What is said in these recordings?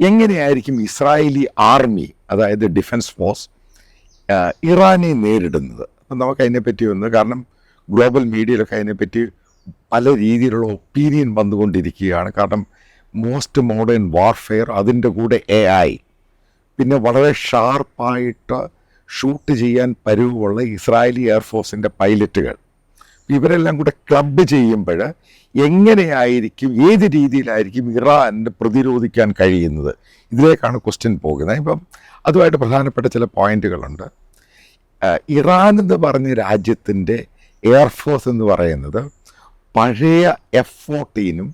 എങ്ങനെയായിരിക്കും Israeli army അതായത് defence force ഇറാനെ നേരിടുന്നത്? അപ്പം നമുക്ക് അതിനെപ്പറ്റി ഒന്ന് കാരണം ഗ്ലോബൽ മീഡിയയിലൊക്കെ അതിനെപ്പറ്റി പല രീതിയിലുള്ള ഒപ്പീനിയൻ വന്നുകൊണ്ടിരിക്കുകയാണ്. കാരണം മോസ്റ്റ് മോഡേൺ വാർഫെയർ അതിന്റെ കൂടെ എ ഐ പിന്നെ വളരെ ഷാർപ്പായിട്ട് ഷൂട്ട് ചെയ്യാൻ പരുവുള്ള ഇസ്രായേലി എയർഫോഴ്സിന്റെ പൈലറ്റുകൾ. ഇവരെല്ലാം കൂടെ ക്ലബ് ചെയ്യുമ്പോൾ എങ്ങനെയായിരിക്കും ഏത് രീതിയിലായിരിക്കും ഇറാനെ പ്രതിരോധിക്കാൻ കഴിയുന്നത്? ഇതിലേക്കാണ് ക്വസ്റ്റ്യൻ പോകുന്നത്. ഇപ്പം അതുമായിട്ട് പ്രധാനപ്പെട്ട ചില പോയിന്റുകളുണ്ട് ഇറാൻ എന്ന് പറഞ്ഞ രാജ്യത്തിന്റെ എയർഫോഴ്സ് എന്ന് പറയുന്നത് പഴയ എഫ് ഫോർട്ടീനും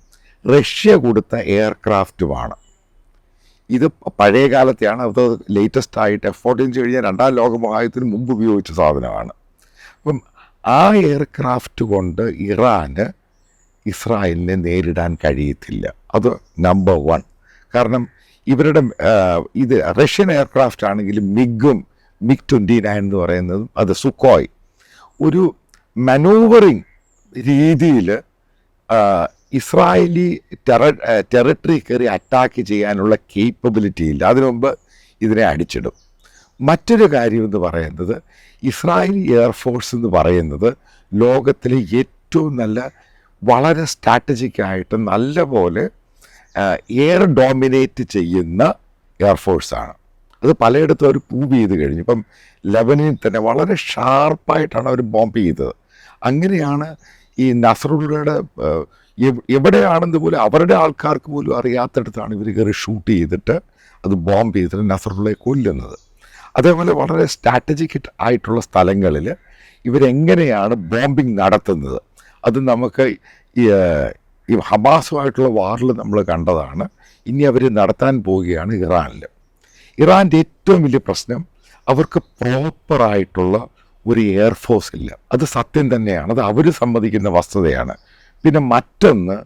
റഷ്യ കൊടുത്ത എയർക്രാഫ്റ്റുമാണ് ഇത് പഴയ കാലത്തെയാണ് അത് ലേറ്റസ്റ്റ് ആയിട്ട് എഫ് ഫോർട്ടീൻ കഴിഞ്ഞാൽ രണ്ടാം ലോക മഹായുദ്ധത്തിന് മുമ്പ് ഉപയോഗിച്ച സാധനമാണ്. അപ്പം ആ എയർക്രാഫ്റ്റ് കൊണ്ട് ഇറാന് ഇസ്രായേലിനെ നേരിടാൻ കഴിയത്തില്ല. അത് നമ്പർ വൺ കാരണം ഇവരുടെ ഇത് റഷ്യൻ എയർക്രാഫ്റ്റ് ആണെങ്കിലും മിഗും മിഗ് ട്വന്റി നയൻ എന്ന് പറയുന്നതും അത് സുക്കോയ് ഒരു മനൂവറിങ് രീതിയിൽ ഇസ്രായേലി ടെറ ടെറിട്ടറി കയറി അറ്റാക്ക് ചെയ്യാനുള്ള കേപ്പബിലിറ്റി ഇല്ല. അതിനു മുമ്പ് ഇതിനെ അടിച്ചിടും. മറ്റൊരു കാര്യം എന്ന് പറയുന്നത് ഇസ്രായേൽ എയർഫോഴ്സ് എന്ന് പറയുന്നത് ലോകത്തിലെ ഏറ്റവും നല്ല വളരെ സ്ട്രാറ്റജിക്കായിട്ട് നല്ലപോലെ എയർ ഡോമിനേറ്റ് ചെയ്യുന്ന എയർഫോഴ്സാണ് അത് പലയിടത്തും അവർ പ്രൂവ് ചെയ്ത് കഴിഞ്ഞു. ഇപ്പം ലെബനിൽ തന്നെ വളരെ ഷാർപ്പായിട്ടാണ് അവർ ബോംബ് ചെയ്തത്. അങ്ങനെയാണ് ഈ നസറുള്ളയുടെ എവിടെയാണെന്ന് പോലും അവരുടെ ആൾക്കാർക്ക് പോലും അറിയാത്തടത്താണ് ഇവർ കയറി ഷൂട്ട് ചെയ്തിട്ട് അത് ബോംബ് ചെയ്തിട്ട് നസറുള്ളയെ കൊല്ലുന്നത്. അതേപോലെ വളരെ സ്ട്രാറ്റജിക് ആയിട്ടുള്ള സ്ഥലങ്ങളിൽ ഇവരെങ്ങനെയാണ് ബോംബിംഗ് നടത്തുന്നത്? അത് നമുക്ക് ഈ ഹമാസുമായിട്ടുള്ള വാറിൽ നമ്മൾ കണ്ടതാണ്. ഇനി അവർ നടത്താൻ പോവുകയാണ് ഇറാനിൽ ഇറാന്റെ ഏറ്റവും വലിയ പ്രശ്നം അവർക്ക് പ്രോപ്പറായിട്ടുള്ള ഒരു എയർഫോഴ്സ് ഇല്ല. അത് സത്യം തന്നെയാണ്. അത് അവർ സമ്മതിക്കുന്ന വസ്തുതയാണ്. പിന്നെ മറ്റൊന്ന്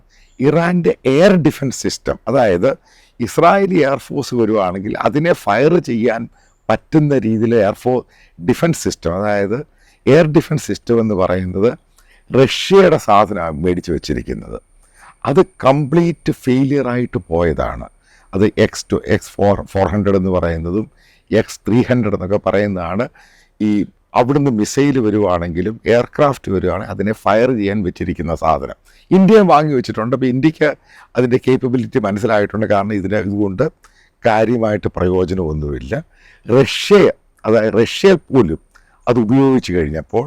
ഇറാന്റെ എയർ ഡിഫൻസ് സിസ്റ്റം അതായത് ഇസ്രായേലി എയർഫോഴ്സ് വരുവാണെങ്കിൽ അതിനെ ഫയർ ചെയ്യാൻ പറ്റുന്ന രീതിയിൽ എയർഫോഴ്സ് ഡിഫൻസ് സിസ്റ്റം അതായത് എയർ ഡിഫൻസ് സിസ്റ്റം എന്ന് പറയുന്നത് റഷ്യയുടെ സാധനമാണ് മേടിച്ച് വെച്ചിരിക്കുന്നത്. അത് കംപ്ലീറ്റ് ഫെയിലിയറായിട്ട് പോയതാണ്. അത് X two X four four hundred എന്ന് പറയുന്നതും എക്സ് ത്രീ ഹൺഡ്രഡ് എന്നൊക്കെ പറയുന്നതാണ്. ഈ അവിടുന്ന് മിസൈൽ വരുവാണെങ്കിലും എയർക്രാഫ്റ്റ് വരുവാണെങ്കിൽ അതിനെ ഫയർ ചെയ്യാൻ വെച്ചിരിക്കുന്ന സാധനം. ഇന്ത്യ വാങ്ങി വെച്ചിട്ടുണ്ട്. അപ്പോൾ ഇന്ത്യയ്ക്ക് അതിന്റെ കേപ്പബിലിറ്റി മനസ്സിലായിട്ടുണ്ട്. കാരണം ഇതിന് ഇതുകൊണ്ട് കാര്യമായിട്ട് പ്രയോജനമൊന്നുമില്ല. റഷ്യ അതായത് റഷ്യ പോലും അത് ഉപയോഗിച്ച് കഴിഞ്ഞപ്പോൾ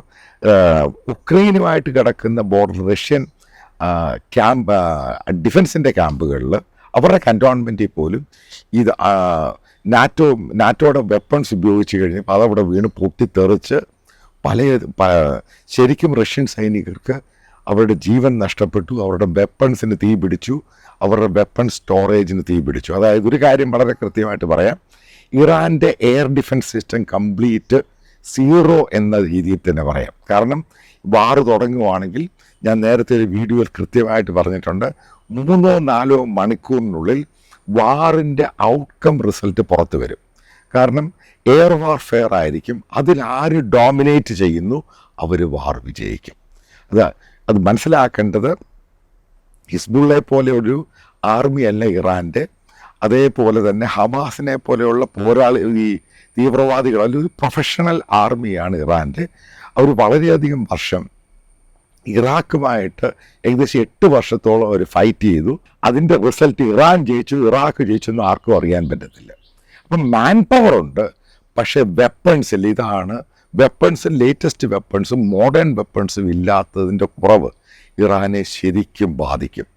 ഉക്രൈനുമായിട്ട് കിടക്കുന്ന ബോർഡർ റഷ്യൻ ക്യാമ്പ് ഡിഫൻസിന്റെ ക്യാമ്പുകളിൽ അവരുടെ കന്റോൺമെന്റിൽ പോലും ഇത് നാറ്റോ നാറ്റോയുടെ വെപ്പൺസ് ഉപയോഗിച്ച് കഴിഞ്ഞപ്പോൾ അതവിടെ വീണ് പൊട്ടിത്തെറിച്ച് പല ശരിക്കും റഷ്യൻ സൈനികർക്ക് അവരുടെ ജീവൻ നഷ്ടപ്പെട്ടു അവരുടെ വെപ്പൺസിന് തീ പിടിച്ചു അവരുടെ വെപ്പൺ സ്റ്റോറേജിന് തീ പിടിച്ചു. അതായത് ഒരു കാര്യം വളരെ കൃത്യമായിട്ട് പറയാം. ഇറാന്റെ air defence system complete zero എന്ന രീതിയിൽ തന്നെ പറയാം. കാരണം വാറ് തുടങ്ങുവാണെങ്കിൽ ഞാൻ നേരത്തെ ഒരു വീഡിയോയിൽ കൃത്യമായിട്ട് പറഞ്ഞിട്ടുണ്ട്. മൂന്നോ നാലോ മണിക്കൂറിനുള്ളിൽ വാറിന്റെ ഔട്ട്കം റിസൾട്ട് പുറത്ത് വരും. കാരണം എയർ വാർഫെയർ ആയിരിക്കും. അതിൽ ആര് ഡോമിനേറ്റ് ചെയ്യുന്നു? അവർ വാർ വിജയിക്കും. അത് അത് മനസ്സിലാക്കേണ്ടത് ഹിസ്ബുള്ളെ പോലെ ഒരു ആർമി അല്ല ഇറാന്റെ അതേപോലെ തന്നെ ഹമാസിനെ പോലെയുള്ള പോരാളി ഈ തീവ്രവാദികൾ അല്ലെങ്കിൽ ഒരു പ്രൊഫഷണൽ ആർമിയാണ് ഇറാന്റെ അവർ വളരെയധികം വർഷം ഇറാഖുമായിട്ട് ഏകദേശം എട്ട് വർഷത്തോളം അവർ ഫൈറ്റ് ചെയ്തു. അതിന്റെ റിസൾട്ട് ഇറാൻ ജയിച്ചു ഇറാഖ് ജയിച്ചു എന്ന് ആർക്കും അറിയാൻ പറ്റത്തില്ല. അപ്പം മാൻ പവർ ഉണ്ട് പക്ഷേ വെപ്പൺസ് ഇതാണ് വെപ്പൺസും ലേറ്റസ്റ്റ് വെപ്പൺസും മോഡേൺ വെപ്പൺസും ഇല്ലാത്തതിന്റെ കുറവ് ഇറാനെ ശരിക്കും ബാധിക്കും.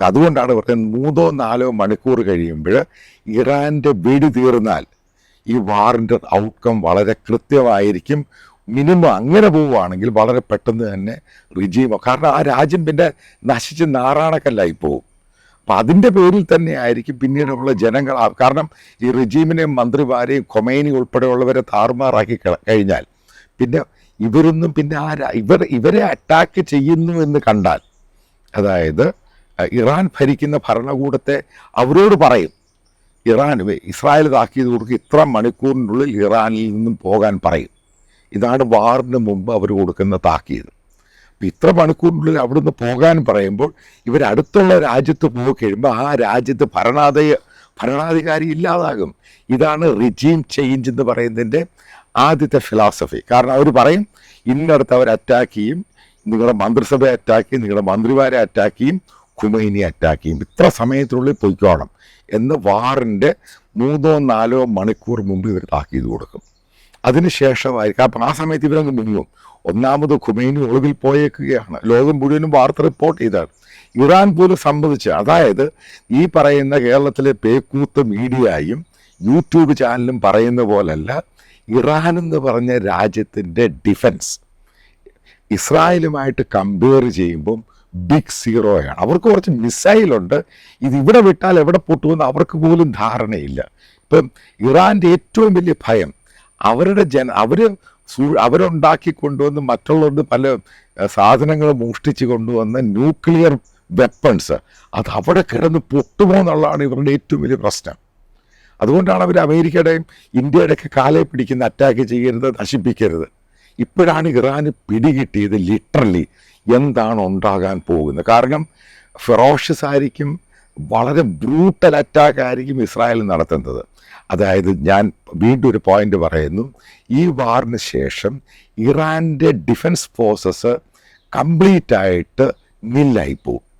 അതുകൊണ്ടാണ് പറയുന്നത് മൂന്നോ നാലോ മണിക്കൂർ കഴിയുമ്പോൾ ഇറാന്റെ വെടി തീർന്നാൽ ഈ വാറിന്റെ ഔട്ട്കം വളരെ കൃത്യമായിരിക്കും. മിനിമം അങ്ങനെ പോവുകയാണെങ്കിൽ വളരെ പെട്ടെന്ന് തന്നെ റിജീമോ കാരണം ആ രാജ്യം പിന്നെ നശിച്ച് നാറാണക്കല്ലായി പോവും. അപ്പം അതിന്റെ പേരിൽ തന്നെ ആയിരിക്കും പിന്നീടുള്ള ജനങ്ങൾ കാരണം ഈ റിജീമിനെയും മന്ത്രിമാരെയും കൊമൈനി ഉൾപ്പെടെയുള്ളവരെ താറുമാറാക്കി കഴിഞ്ഞാൽ പിന്നെ ഇവരൊന്നും പിന്നെ ആരാ ഇവർ ഇവരെ അറ്റാക്ക് ചെയ്യുന്നു എന്ന് കണ്ടാൽ അതായത് ഇറാൻ ഭരിക്കുന്ന ഭരണകൂടത്തെ അവരോട് പറയും ഇറാൻ ഇസ്രായേൽ ഇതാക്കിയത് കൊടുക്കുക ഇത്ര മണിക്കൂറിനുള്ളിൽ ഇറാനിൽ നിന്നും പോകാൻ പറയും. ഇതാണ് വാറിന് മുമ്പ് അവർ കൊടുക്കുന്ന താക്കീത്. അപ്പം ഇത്ര മണിക്കൂറിനുള്ളിൽ അവിടുന്ന് പോകാൻ പറയുമ്പോൾ ഇവർ അടുത്തുള്ള രാജ്യത്ത് പോയി കഴിയുമ്പോൾ ആ രാജ്യത്ത് ഭരണാധയ ഭരണാധികാരി ഇല്ലാതാകും. ഇതാണ് റിജീം ചേഞ്ച് എന്ന് പറയുന്നതിന്റെ ആദ്യത്തെ ഫിലോസഫി കാരണം അവർ പറയും ഇന്നടത്ത് അവർ അറ്റാക്ക് ചെയ്യും നിങ്ങളുടെ മന്ത്രിസഭയെ അറ്റാക്ക് ചെയ്യും നിങ്ങളുടെ മന്ത്രിമാരെ അറ്റാക്ക് ചെയ്യും കുമൈനി അറ്റാക്ക് ചെയ്യും. ഇത്ര സമയത്തിനുള്ളിൽ പൊയ്ക്കോണം. എന്ന് വാറിന്റെ മൂന്നോ നാലോ മണിക്കൂർ മുമ്പ് ഇവർ താക്കീത് കൊടുക്കും. അതിനുശേഷമായിരിക്കും അപ്പം ആ സമയത്ത് ഇവരങ്ങ് മുങ്ങും. ഒന്നാമത് ഖുമൈനി ഒളിവിൽ പോയേക്കുകയാണ്. ലോകം മുഴുവനും വാർത്ത റിപ്പോർട്ട് ചെയ്താണ്. ഇറാൻ പോലും സംബന്ധിച്ച് അതായത് ഈ പറയുന്ന കേരളത്തിലെ പേക്കൂത്ത് മീഡിയയും യൂട്യൂബ് ചാനലും പറയുന്ന പോലല്ല ഇറാൻ എന്ന് പറഞ്ഞ രാജ്യത്തിന്റെ ഡിഫൻസ് ഇസ്രായേലുമായിട്ട് കമ്പയർ ചെയ്യുമ്പം ബിഗ് സീറോയാണ് അവർക്ക് കുറച്ച് മിസൈലുണ്ട് ഇത് ഇവിടെ വിട്ടാൽ എവിടെ പൊട്ടുമെന്ന് അവർക്ക് പോലും ധാരണയില്ല. ഇപ്പം ഇറാന്റെ ഏറ്റവും വലിയ ഭയം അവരുടെ ജന അവർ അവരുണ്ടാക്കി കൊണ്ടുവന്ന് മറ്റുള്ളവരുടെ പല സാധനങ്ങൾ മോഷ്ടിച്ച് കൊണ്ടുവന്ന ന്യൂക്ലിയർ വെപ്പൺസ് അത് അവിടെ കിടന്ന് പൊട്ടുമോ എന്നുള്ളതാണ് ഇവരുടെ ഏറ്റവും വലിയ പ്രശ്നം. അതുകൊണ്ടാണ് അവർ അമേരിക്കയുടെയും ഇന്ത്യയുടെയൊക്കെ കാലെ പിടിക്കുന്ന അറ്റാക്ക് ചെയ്യരുത് നശിപ്പിക്കരുത്. ഇപ്പോഴാണ് ഇറാന് പിടികിട്ടിയത് ലിറ്ററലി എന്താണ് ഉണ്ടാകാൻ പോകുന്നത്? കാരണം ഫെറോഷ്യസ് ആയിരിക്കും വളരെ ബ്രൂട്ടൽ അറ്റാക്ക് ആയിരിക്കും ഇസ്രായേൽ നടത്തുന്നത്. അതായത് ഞാൻ വീണ്ടും ഒരു പോയിന്റ് പറയുന്നു. ഈ വാറിന് ശേഷം ഇറാന്റെ ഡിഫൻസ് ഫോഴ്സസ് കംപ്ലീറ്റ് ആയിട്ട് നില്ലായി പോകും.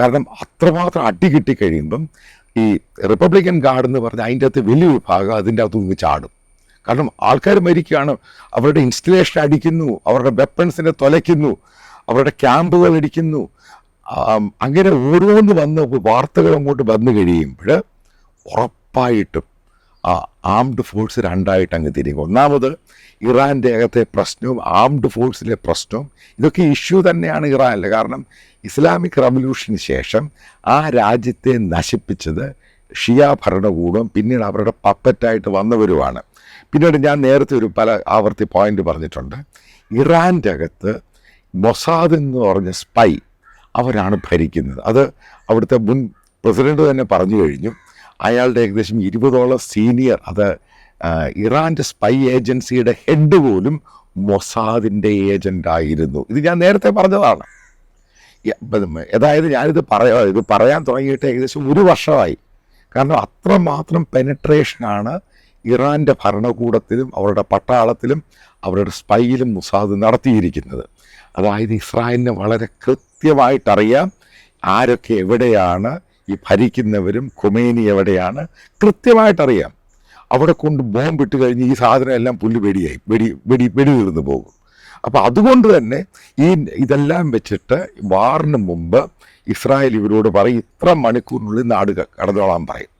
കാരണം അത്രമാത്രം അടി കിട്ടിക്കഴിയുമ്പം ഈ റിപ്പബ്ലിക്കൻ ഗാർഡ് എന്ന് പറഞ്ഞാൽ അതിന്റെ അകത്ത് വലിയൊരു ഭാഗം അതിന്റെ അകത്ത് നിന്ന് ചാടും. കാരണം ആൾക്കാർ മരിക്കുകയാണ് അവരുടെ ഇൻസ്റ്റലേഷൻ അടിക്കുന്നു അവരുടെ വെപ്പൺസിനെ തൊലയ്ക്കുന്നു അവരുടെ ക്യാമ്പുകൾ അടിക്കുന്നു അങ്ങനെ ഓരോന്ന് വന്ന് വാർത്തകൾ അങ്ങോട്ട് വന്നു കഴിയുമ്പോൾ ഉറപ്പായിട്ടും ആംഡ് ഫോഴ്സ് രണ്ടായിട്ട് അങ്ങ് തിരിക്കും ഒന്നാമത് ഇറാന്റെ അകത്തെ പ്രശ്നവും ആംഡ് ഫോഴ്സിലെ പ്രശ്നവും ഇതൊക്കെ ഇഷ്യൂ തന്നെയാണ് ഇറാനിൽ കാരണം ഇസ്ലാമിക് റവല്യൂഷന് ശേഷം ആ രാജ്യത്തെ നശിപ്പിച്ചത് ഷിയ ഭരണകൂടം പിന്നീട് അവരുടെ പപ്പറ്റായിട്ട് വന്നവരുമാണ്. പിന്നീട് ഞാൻ നേരത്തെ ഒരു പല ആവർത്തി പോയിന്റ് പറഞ്ഞിട്ടുണ്ട്. ഇറാന്റെ അകത്ത് മൊസാദ് എന്ന് പറഞ്ഞ സ്പൈ അവരാണ് ഭരിക്കുന്നത്. അത് അവിടുത്തെ മുൻ പ്രസിഡന്റ് തന്നെ പറഞ്ഞു കഴിഞ്ഞു. അയാളുടെ ഏകദേശം ഇരുപതോളം സീനിയർ അത് ഇറാന്റെ സ്പൈ ഏജൻസിയുടെ ഹെഡ് പോലും മൊസാദിന്റെ ഏജന്റ് ആയിരുന്നു. ഇത് ഞാൻ നേരത്തെ പറഞ്ഞതാണ്. അതായത് ഞാനിത് പറയാ ഇത് പറയാൻ തുടങ്ങിയിട്ട് ഏകദേശം ഒരു വർഷമായി. കാരണം അത്രമാത്രം പെനട്രേഷനാണ് ഇറാന്റെ ഭരണകൂടത്തിലും അവരുടെ പട്ടാളത്തിലും അവരുടെ സ്പൈയിലും മുസാദ് നടത്തിയിരിക്കുന്നത്. അതായത് ഇസ്രായേലിന് വളരെ കൃത്യമായിട്ടറിയാം ആരൊക്കെ എവിടെയാണ് ഈ ഭരിക്കുന്നവരും കുമേനി എവിടെയാണ് കൃത്യമായിട്ടറിയാം. അവിടെ കൊണ്ട് ബോംബിട്ട് കഴിഞ്ഞ് ഈ സാധനം എല്ലാം പുല്ല് വെടിയായി. വെടി വെടി വെടി തീർന്നു പോകും. അപ്പോൾ അതുകൊണ്ട് തന്നെ ഈ ഇതെല്ലാം വെച്ചിട്ട് വാറിന് മുമ്പ് ഇസ്രായേൽ ഇവരോട് പറയും ഇത്ര മണിക്കൂറിനുള്ളിൽ നാട് കടന്നോളാൻ പറയും.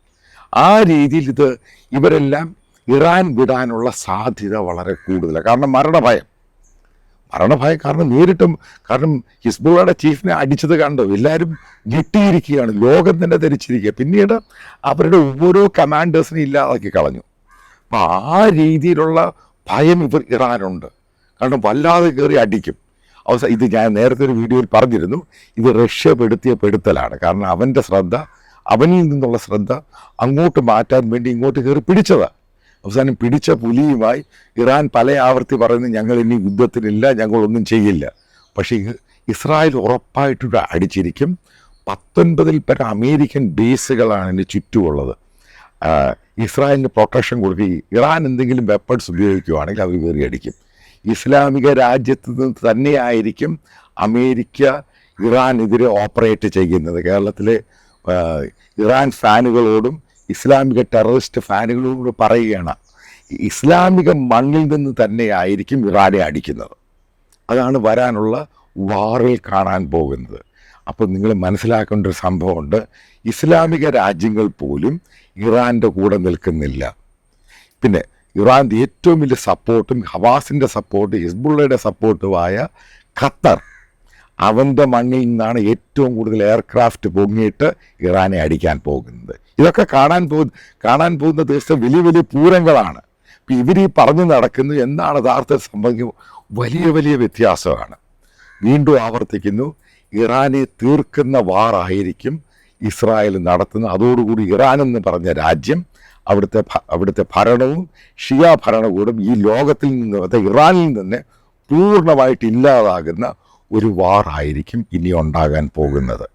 ആ രീതിയിൽ ഇത് ഇവരെല്ലാം ഇറാൻ വിടാനുള്ള സാധ്യത വളരെ കൂടുതലാണ്. കാരണം മരണഭയം. മരണഭയം കാരണം നേരിട്ടും കാരണം ഹിസ്ബുള്ളയുടെ ചീഫിനെ അടിച്ചത് കണ്ടു? എല്ലാവരും ഞെട്ടിയിരിക്കുകയാണ്. ലോകം തന്നെ ധരിച്ചിരിക്കുക പിന്നീട് അവരുടെ ഓരോ കമാൻഡേഴ്സിനെ ഇല്ലാതാക്കി കളഞ്ഞു. അപ്പം ആ രീതിയിലുള്ള ഭയം ഇവർ ഇറാനുണ്ട് കാരണം വല്ലാതെ കയറി അടിക്കും. അവസാനം ഇത് ഞാൻ നേരത്തെ ഒരു വീഡിയോയിൽ പറഞ്ഞിരുന്നു. ഇത് റഷ്യ പെടുത്തിയ പെടുത്തലാണ്. കാരണം അവന്റെ ശ്രദ്ധ അവനിൽ നിന്നുള്ള ശ്രദ്ധ അങ്ങോട്ട് മാറ്റാൻ വേണ്ടി ഇങ്ങോട്ട് കയറി പിടിച്ചതാണ് അവസാനം പിടിച്ച പുലിയുമായി ഇറാൻ പല ആവർത്തി പറയുന്നത് ഞങ്ങൾ ഇനി യുദ്ധത്തിനില്ല ഞങ്ങളൊന്നും ചെയ്യില്ല. പക്ഷേ ഇസ്രായേൽ ഉറപ്പായിട്ട് അടിച്ചിരിക്കും. പത്തൊൻപതിൽ പരം അമേരിക്കൻ ബേസുകളാണ് ഇതിന് ചുറ്റുമുള്ളത്. ഇസ്രായേലിന് പ്രൊട്ടക്ഷൻ കൊടുക്കുക. ഇറാൻ എന്തെങ്കിലും വെപ്പൺസ് ഉപയോഗിക്കുകയാണെങ്കിൽ അവർ കയറി അടിക്കും. ഇസ്ലാമിക രാജ്യത്ത് നിന്ന് തന്നെയായിരിക്കും അമേരിക്ക ഇറാനെതിരെ ഓപ്പറേറ്റ് ചെയ്യുന്നത്. കേരളത്തിലെ ഇറാൻ ഫാനുകളോടും ഇസ്ലാമിക ടെററിസ്റ്റ് ഫാനുകളോട് പറയുകയാണ് ഇസ്ലാമിക മണ്ണിൽ നിന്ന് തന്നെയായിരിക്കും ഇറാനെ അടിക്കുന്നത്. അതാണ് വരാനുള്ള വാറിൽ കാണാൻ പോകുന്നത്. അപ്പോൾ നിങ്ങൾ മനസ്സിലാക്കേണ്ട ഒരു സംഭവമുണ്ട് ഇസ്ലാമിക രാജ്യങ്ങൾ പോലും ഇറാന്റെ കൂടെ നിൽക്കുന്നില്ല. പിന്നെ ഇറാന്റെ ഏറ്റവും വലിയ സപ്പോർട്ടും ഹവാസിന്റെ സപ്പോർട്ട് ഹിസ്ബുള്ളയുടെ സപ്പോർട്ടുമായ ഖത്തർ അവന്റെ മണ്ണിൽ നിന്നാണ് ഏറ്റവും കൂടുതൽ എയർക്രാഫ്റ്റ് പൊങ്ങിയിട്ട് ഇറാനെ അടിക്കാൻ പോകുന്നത്. ഇതൊക്കെ കാണാൻ പോ കാണാൻ പോകുന്ന ദിവസം വലിയ വലിയ പൂരങ്ങളാണ്. ഇപ്പം ഇവർ ഈ പറഞ്ഞു നടക്കുന്നു എന്താണ് യഥാർത്ഥത്തിൽ സംഭവിക്കുക വലിയ വലിയ വ്യത്യാസമാണ്. വീണ്ടും ആവർത്തിക്കുന്നു ഇറാനെ തീർക്കുന്ന വാറായിരിക്കും ഇസ്രായേൽ നടത്തുന്ന അതോടുകൂടി ഇറാൻ എന്ന് പറഞ്ഞ രാജ്യം അവിടുത്തെ അവിടുത്തെ ഭരണവും ഷിയ ഭരണകൂടം ഈ ലോകത്തിൽ നിന്ന് ഇറാനിൽ നിന്ന് പൂർണമായിട്ട് ഇല്ലാതാകുന്ന ഒരു വാറായിരിക്കും ഇനി ഉണ്ടാകാൻ പോകുന്നത്.